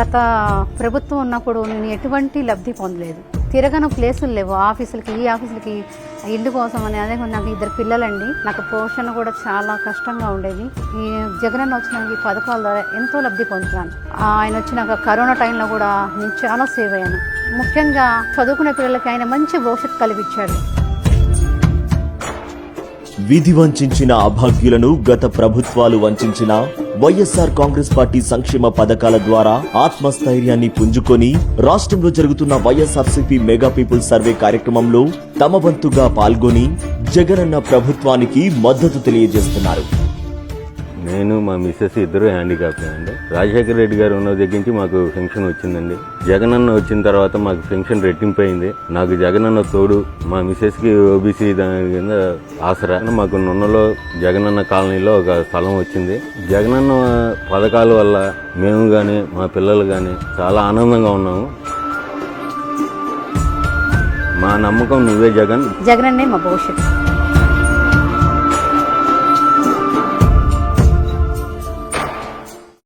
గత ప్రభుత్వం ఉన్నప్పుడు నేను ఎటువంటి లబ్ధి పొందలేదు. తిరగని ప్లేసులు లేవు. ఆఫీసులకి ఈ ఆఫీసులకి ఇల్లు కోసం అని అదే నాకు ఇద్దరు పిల్లలండి. నాకు పోషణ కూడా చాలా కష్టంగా ఉండేది. ఈ జగనన్న వచ్చిన ఈ పథకాల ద్వారా ఎంతో లబ్ధి పొందుతున్నాను. ఆయన వచ్చినాక కరోనా టైంలో కూడా నేను చాలా సేవ్ అయ్యాను. ముఖ్యంగా చదువుకునే పిల్లలకి ఆయన మంచి భవిష్యత్తు కలిగించాడు విధి వంచిన అభాగ్యులను గత ప్రభుత్వాలు వంచిన వైఎస్ఆర్ కాంగ్రెస్ పార్టీ సంక్షేమ పథకాల ద్వారా ఆత్మస్థైర్యాన్ని పుంజుకొని రాష్ట్రంలో జరుగుతున్న వైఎస్ఆర్సీపీ మెగా పీపుల్ సర్వే కార్యక్రమంలో తమ వంతుగా పాల్గొని జగనన్న ప్రభుత్వానికి మద్దతు తెలియజేస్తున్నారు. నేను మా మిస్సెస్ ఇద్దరు హ్యాండిక్యాప్ అండి. రాజశేఖర రెడ్డి గారు ఉన్న దగ్గర నుంచి మాకు పెన్షన్ వచ్చిందండి. జగనన్న వచ్చిన తర్వాత మాకు పెన్షన్ రెట్టింపు అయింది నాకు జగనన్న తోడు మా మిస్సెస్కి ఓబీసీ దాని కింద ఆసరా. మాకు నున్నలో జగనన్న కాలనీలో ఒక స్థలం వచ్చింది. జగనన్న పథకాల వల్ల మేము కానీ మా పిల్లలు కానీ చాలా ఆనందంగా ఉన్నాము. మా నమ్మకం నువ్వే జగన్. జగనన్నే మా భవిష్యత్తు.